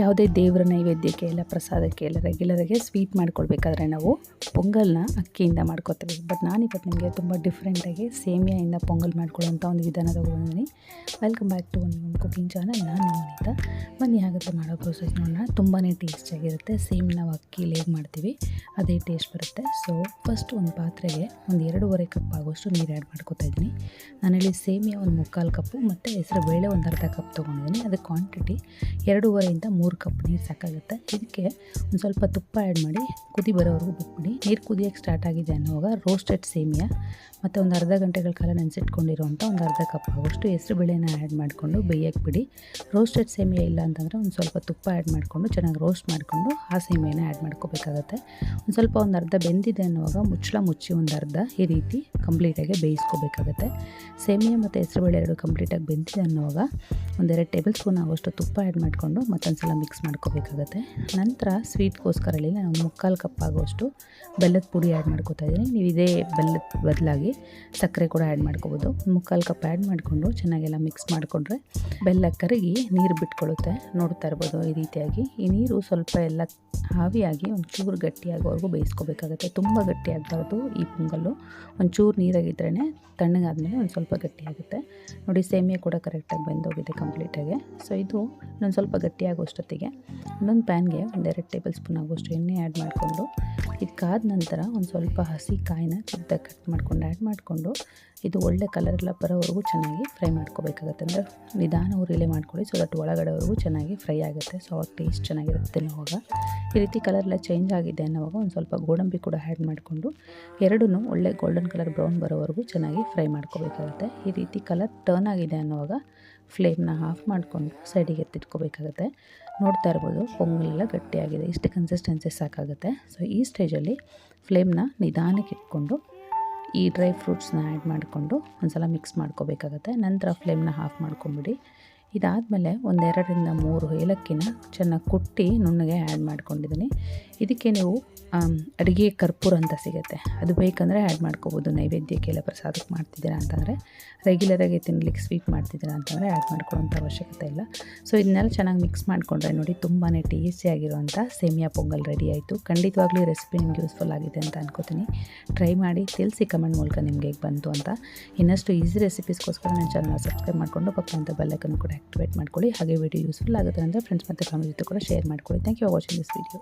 ಯಾವುದೇ ದೇವರ ನೈವೇದ್ಯಕ್ಕೆ ಎಲ್ಲ ಪ್ರಸಾದಕ್ಕೆ ಎಲ್ಲ ರೆಗ್ಯುಲರಾಗಿ ಸ್ವೀಟ್ ಮಾಡ್ಕೊಳ್ಬೇಕಾದ್ರೆ ನಾವು ಪೊಂಗಲ್ನ ಅಕ್ಕಿಯಿಂದ ಮಾಡ್ಕೋತೀವಿ. ಬಟ್ ನಾನಿವತ್ತು ನಿಮಗೆ ತುಂಬ ಡಿಫ್ರೆಂಟಾಗಿ ಸೇಮಿಯಾಯಿಂದ ಪೊಂಗಲ್ ಮಾಡ್ಕೊಳ್ಳೋಂಥ ಒಂದು ವಿಧಾನ ತೊಗೊಂಡಿದ್ದೀನಿ ವೆಲ್ಕಮ್ ಬ್ಯಾಕ್ ಟು ಒಂದು ಕುಕಿಂಗ್ ಚಾನಲ್ ನಾನು ಅಂತ ಬನ್ನಿ, ಹಾಗಾದರೆ ಮಾಡೋ ಪ್ರೊಸೆಸ್ ನೋಡೋಣ. ತುಂಬಾ ಟೇಸ್ಟಿಯಾಗಿರುತ್ತೆ ಸೇಮ್ ನಾವು ಅಕ್ಕಿಲಿ ಹೇಗೆ ಮಾಡ್ತೀವಿ. ಅದೇ ಟೇಸ್ಟ್ ಬರುತ್ತೆ. ಸೊ ಫಸ್ಟ್ ಒಂದು ಪಾತ್ರೆಗೆ ಒಂದು ಎರಡೂವರೆ ಕಪ್ ಆಗೋಷ್ಟು ನೀರು ಆ್ಯಡ್ ಮಾಡ್ಕೋತಾ ಇದ್ದೀನಿ. ನಾನಿಲ್ಲಿ ಸೇಮಿಯಾ ಒಂದು ಮುಕ್ಕಾಲು ಕಪ್ಪು ಮತ್ತು ಹೆಸರು ಬೇಳೆ ಒಂದು ಅರ್ಧ ಕಪ್ ತೊಗೊಂಡಿದ್ದೀನಿ. ಅದಕ್ಕೆ ಕ್ವಾಂಟಿಟಿ ಎರಡೂವರೆಯಿಂದ ಮೂರು ಕಪ್ ನೀರು ಸಾಕಾಗುತ್ತೆ. ಇದಕ್ಕೆ ಒಂದು ಸ್ವಲ್ಪ ತುಪ್ಪ ಆ್ಯಡ್ ಮಾಡಿ, ಕುದಿ ಬರೋವರೆಗೂ ಬಿಟ್ಬಿಡಿ ನೀರು ಕುದಿಯೋಕ್ಕೆ ಸ್ಟಾರ್ಟ್ ಆಗಿದೆ ಅನ್ನೋವಾಗ ರೋಸ್ಟೆಡ್ ಸೇಮಿಯಾ ಮತ್ತು ಒಂದು ಅರ್ಧ ಗಂಟೆಗಳ ಕಾಲ ನೆನೆಸಿಟ್ಕೊಂಡಿರುವಂಥ ಒಂದು ಅರ್ಧ ಕಪ್ ಆಗೋಷ್ಟು ಹೆಸರು ಬೇಳೆನ ಆ್ಯಡ್ ಮಾಡಿಕೊಂಡು ಬೇಯಕ್ಕೆ ಬಿಡಿ. ರೋಸ್ಟೆಡ್ ಸೇಮಿಯಾ ಇಲ್ಲ ಅಂತಂದರೆ ಒಂದು ಸ್ವಲ್ಪ ತುಪ್ಪ ಆ್ಯಡ್ ಮಾಡಿಕೊಂಡು ಚೆನ್ನಾಗಿ ರೋಸ್ಟ್ ಮಾಡಿಕೊಂಡು ಆ ಸೇಮಿಯಾನ ಆ್ಯಡ್ ಮಾಡ್ಕೋಬೇಕಾಗತ್ತೆ. ಒಂದು ಸ್ವಲ್ಪ ಒಂದು ಅರ್ಧ ಬೆಂದಿದೆ ಅನ್ನುವಾಗ ಮುಚ್ಚಳ ಮುಚ್ಚಿ ಒಂದು ಅರ್ಧ ಈ ರೀತಿ ಕಂಪ್ಲೀಟಾಗಿ ಬೇಯಿಸ್ಕೋಬೇಕಾಗತ್ತೆ. ಸೇಮಿಯಾ ಮತ್ತು ಹೆಸರುಬೇಳೆ ಎರಡು ಕಂಪ್ಲೀಟಾಗಿ ಬೆಂದಿದೆ ಅನ್ನುವಾಗ ಒಂದೆರಡು ಟೇಬಲ್ ಸ್ಪೂನ್ ಆಗೋಷ್ಟು ತುಪ್ಪ ಆ್ಯಡ್ ಮಾಡಿಕೊಂಡು ಮತ್ತೊಂದು ಸಲ ಮಿಕ್ಸ್ ಮಾಡ್ಕೋಬೇಕಾಗತ್ತೆ. ನಂತರ ಸ್ವೀಟ್ಗೋಸ್ಕರ ಇಲ್ಲಿ ನಾನು ಮುಕ್ಕಾಲು ಕಪ್ ಆಗೋಷ್ಟು ಬೆಲ್ಲದ ಪುಡಿ ಆ್ಯಡ್ ಮಾಡ್ಕೋತಾ ಇದ್ದೀನಿ. ನೀವು ಇದೇ ಬೆಲ್ಲದ ಬದಲಾಗಿ ಸಕ್ಕರೆ ಕೂಡ ಆ್ಯಡ್ ಮಾಡ್ಕೋಬೋದು. ಮುಕ್ಕಾಲು ಕಪ್ ಆ್ಯಡ್ ಮಾಡಿಕೊಂಡು ಚೆನ್ನಾಗೆಲ್ಲ ಮಿಕ್ಸ್ ಮಾಡಿಕೊಂಡ್ರೆ ಬೆಲ್ಲ ಕರಗಿ ನೀರು ಬಿಟ್ಕೊಳ್ಳುತ್ತೆ. ನೋಡ್ತಾ ಇರ್ಬೋದು ಈ ರೀತಿಯಾಗಿ. ಈ ನೀರು ಸ್ವಲ್ಪ ಎಲ್ಲ ಹಾವಿಯಾಗಿ ಒಂದು ಚೂರು ಗಟ್ಟಿಯಾಗೋವರೆಗೂ ಬೇಯಿಸ್ಕೋಬೇಕಾಗತ್ತೆ. ತುಂಬ ಗಟ್ಟಿ ಆಗಬಾರ್ದು ಈ ಪೊಂಗಲ್ಲು. ಒಂಚೂರು ನೀರಾಗಿದ್ರೇ ತಣ್ಣಗಾದ್ಮೇಲೆ ಒಂದು ಸ್ವಲ್ಪ ಗಟ್ಟಿಯಾಗುತ್ತೆ. ನೋಡಿ, ಸೇಮಿಯಾ ಕೂಡ ಕರೆಕ್ಟಾಗಿ ಬೆಂದೋಗಿದೆ ಕಂಪ್ಲೀಟಾಗಿ. ಸೊ, ಇದು ಇನ್ನೊಂದು ಸ್ವಲ್ಪ ಗಟ್ಟಿಯಾಗೋಷ್ಟೊತ್ತಿಗೆ ಇನ್ನೊಂದು ಪ್ಯಾನ್ಗೆ ಒಂದೆರಡು ಟೇಬಲ್ ಸ್ಪೂನ್ ಆಗುವಷ್ಟು ಎಣ್ಣೆ ಆ್ಯಡ್ ಮಾಡಿಕೊಂಡು ಇದಕ್ಕಾದ ನಂತರ ಒಂದು ಸ್ವಲ್ಪ ಹಸಿ ಕಾಯಿನ ಚಿಕ್ಕದಾಗಿ ಕಟ್ ಮಾಡ್ಕೊಂಡು ಆ್ಯಡ್ ಮಾಡಿಕೊಂಡು, ಇದು ಒಳ್ಳೆ ಕಲರೆಲ್ಲ ಬರೋವರೆಗೂ ಚೆನ್ನಾಗಿ ಫ್ರೈ ಮಾಡ್ಕೋಬೇಕಾಗತ್ತೆ. ಅಂದರೆ ನಿಧಾನ ಉರಿಲೆ ಮಾಡ್ಕೊಳ್ಳಿ ಸೊ ದಟ್ ಒಳಗಡೆವರೆಗೂ ಚೆನ್ನಾಗಿ ಫ್ರೈ ಆಗುತ್ತೆ ಸೊ ಅವಾಗ ಟೇಸ್ಟ್ ಚೆನ್ನಾಗಿರುತ್ತೆ ತಿನ್ನುವಾಗ. ಈ ರೀತಿ ಕಲರೆಲ್ಲ ಚೇಂಜ್ ಆಗಿದೆ ಅನ್ನೋವಾಗ ಒಂದು ಸ್ವಲ್ಪ ಗೋಡಂಬಿ ಕೂಡ ಆ್ಯಡ್ ಮಾಡಿಕೊಂಡು ಎರಡೂ ಒಳ್ಳೆ ಗೋಲ್ಡನ್ ಕಲರ್ ಬ್ರೌನ್ ಬರೋವರೆಗೂ ಚೆನ್ನಾಗಿ ಫ್ರೈ ಮಾಡ್ಕೋಬೇಕಾಗುತ್ತೆ. ಈ ರೀತಿ ಕಲರ್ ಟರ್ನ್ ಆಗಿದೆ ಅನ್ನೋವಾಗ ಫ್ಲೇಮ್ನ ಆಫ್ ಮಾಡಿಕೊಂಡು ಸೈಡಿಗೆ ಎತ್ತಿಟ್ಕೋಬೇಕಾಗುತ್ತೆ. ನೋಡ್ತಾ ಇರ್ಬೋದು, ಪೊಂಗಲೆಲ್ಲ ಗಟ್ಟಿಯಾಗಿದೆ, ಇಷ್ಟು ಕನ್ಸಿಸ್ಟೆನ್ಸಿ ಸಾಕಾಗುತ್ತೆ. ಸೊ ಈ ಸ್ಟೇಜಲ್ಲಿ ಫ್ಲೇಮ್ನ ನಿಧಾನಕ್ಕೆ ಇಟ್ಕೊಂಡು, ಈ ಡ್ರೈ ಫ್ರೂಟ್ಸ್ನ ಆ್ಯಡ್ ಮಾಡಿಕೊಂಡು ಒಂದು ಸಲ ಮಿಕ್ಸ್ ಮಾಡ್ಕೋಬೇಕಾಗತ್ತೆ. ನಂತರ ಫ್ಲೇಮ್ನ ಆಫ್ ಮಾಡ್ಕೊಂಬಿಡಿ. ಇದಾದಮೇಲೆ ಒಂದೆರಡರಿಂದ ಮೂರು ಏಲಕ್ಕಿನ ಚೆನ್ನಾಗಿ ಕುಟ್ಟಿ ನುಣ್ಣಗೆ ಆ್ಯಡ್ ಮಾಡ್ಕೊಂಡಿದ್ದೀನಿ. ಇದಕ್ಕೆ ನೀವು ಅಡುಗೆ ಕರ್ಪೂರ ಅಂತ ಸಿಗುತ್ತೆ. ಅದು ಬೇಕಂದರೆ ಆ್ಯಡ್ ಮಾಡ್ಕೋಬೋದು. ನೈವೇದ್ಯಕ್ಕೆ ಎಲ್ಲ ಪ್ರಸಾದಕ್ಕೆ ಮಾಡ್ತಿದ್ದೀರಾ ಅಂತಂದರೆ ರೆಗ್ಯುಲರಾಗಿ ತಿನ್ನಲಿಕ್ಕೆ ಸ್ವೀಟ್ ಮಾಡ್ತಿದ್ದೀರಾ ಅಂತಂದರೆ ಆ್ಯಡ್ ಮಾಡ್ಕೊಳ್ಳೋಂಥ ಅವಶ್ಯಕತೆ ಇಲ್ಲ. ಸೊ ಇದನ್ನೆಲ್ಲ ಚೆನ್ನಾಗಿ ಮಿಕ್ಸ್ ಮಾಡಿಕೊಂಡ್ರೆ ನೋಡಿ ತುಂಬಾ ಟೇಸ್ಟಿಯಾಗಿರುವಂಥ ಸೇಮಿಯಾ ಪೊಂಗಲ್ ರೆಡಿ ಆಯಿತು. ಖಂಡಿತವಾಗ್ಲೂ ರೆಸಿಪಿ ನಿಮ್ಗೆ ಯೂಸ್ಫುಲ್ ಆಗಿದೆ ಅಂತ ಅನ್ಕೋತೀನಿ. ಟ್ರೈ ಮಾಡಿ, ತಿಳಿಸಿ ಕಮೆಂಟ್ ಮೂಲಕ ನಿಮಗೆ ಬಂತು ಅಂತ. ಇನ್ನಷ್ಟು ಈಸಿ ರೆಸಿಪೀಸ್ಗೋಸ್ಕರ ನನ್ನ ಚಾನಲ್ ಸಬ್ಸ್ಕ್ರೈಬ್ ಮಾಡಿಕೊಂಡು ಪಕ್ಕಂತ ಬೆಲ್ಲೈಕನ್ನು ಕೂಡ ಆ್ಯಕ್ಟಿವೇಟ್ ಮಾಡ್ಕೊಳ್ಳಿ. ಹಾಗೆ ವಿಡಿಯೋ ಯೂಸ್ಫುಲ್ ಆಗುತ್ತೆ ಅಂದರೆ ಫ್ರೆಂಡ್ಸ್ ಮತ್ತು ಫ್ಯಾಮಿಲಿ ಜೊತೆ ಕೂಡ ಶೇರ್ ಮಾಡ್ಕೊಳ್ಳಿ. Thank you watching this video